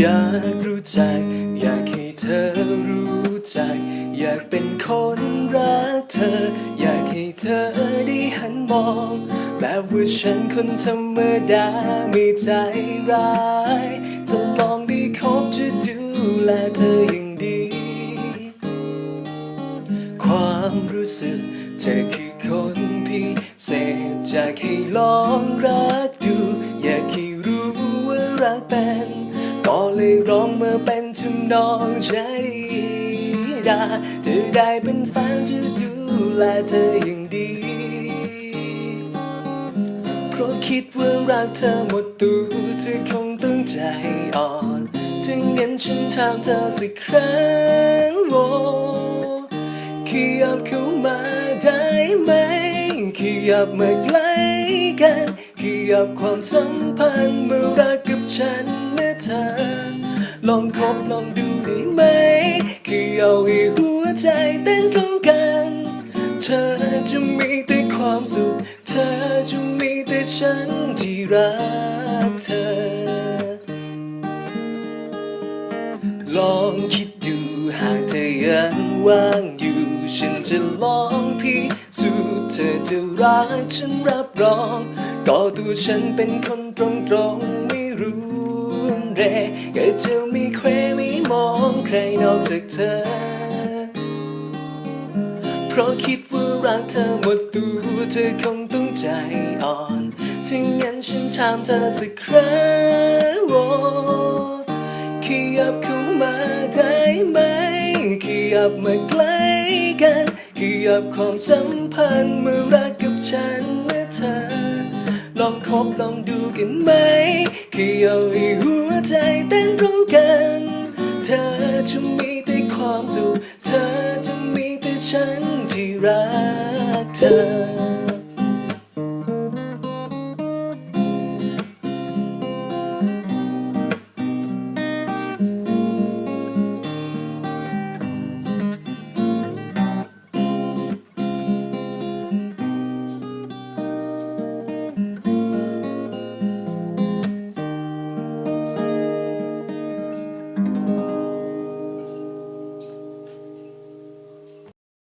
อยากรู้จัก อยากให้เธอรู้จัก อยากเป็นคนรักเธอ อยากให้เธอได้หันมองแบบว่าฉันคนธรรมดาไม่ใจร้ายทดลองได้คบจะดูแลเธออย่างดี ความรู้สึกเธอคือคนพิเศษอยากให้ลองรักดู อยากให้รู้ว่ารักเป็น ก็เลยร้องมาเป็นทำนองใจดาเธอได้เป็นแฟนจะดูแลเธออย่างดี เพราะคิดว่ารักเธอหมดตัวเธอคงต้องใจอ่อนจึงงั้นฉันถามเธอสักครั้งโอ้ขยับเข้ามาได้ไหมขยับมาใกล้กัน ขยับความสัมพันธ์มารักกับฉันนะเธอ ลองคบลองดูได้ไหมขยับให้หัวใจเต้นตรงกัน เธอจะมีแต่ความสุข เธอจะมีแต่ฉันที่รักเธอ ลองคิดดูหากเธอยังว่างอยู่ ฉันจะลองพิสูจน์เธอจะรักฉันรับรอง ก็ตัวฉันเป็นคนตรงตรงๆไม่รู้เรก็จะไม่เควไม่มองใครนอกจากเธอ เพราะคิดว่ารักเธอหมดตัวเธอคงต้องใจอ่อน ถึงงั้นฉันถามเธอสักครั้งโอ้ขยับเข้ามาได้ไหมขยับมาใกล้กัน ขยับความสัมพันธ์เมื่อรักกับฉันนะเธอ ลองคบลองดูกันไหมขยับให้หัวใจเต้นร้องกัน เธอจะมีแต่ความสุข เธอจะมีแต่ฉันที่รัก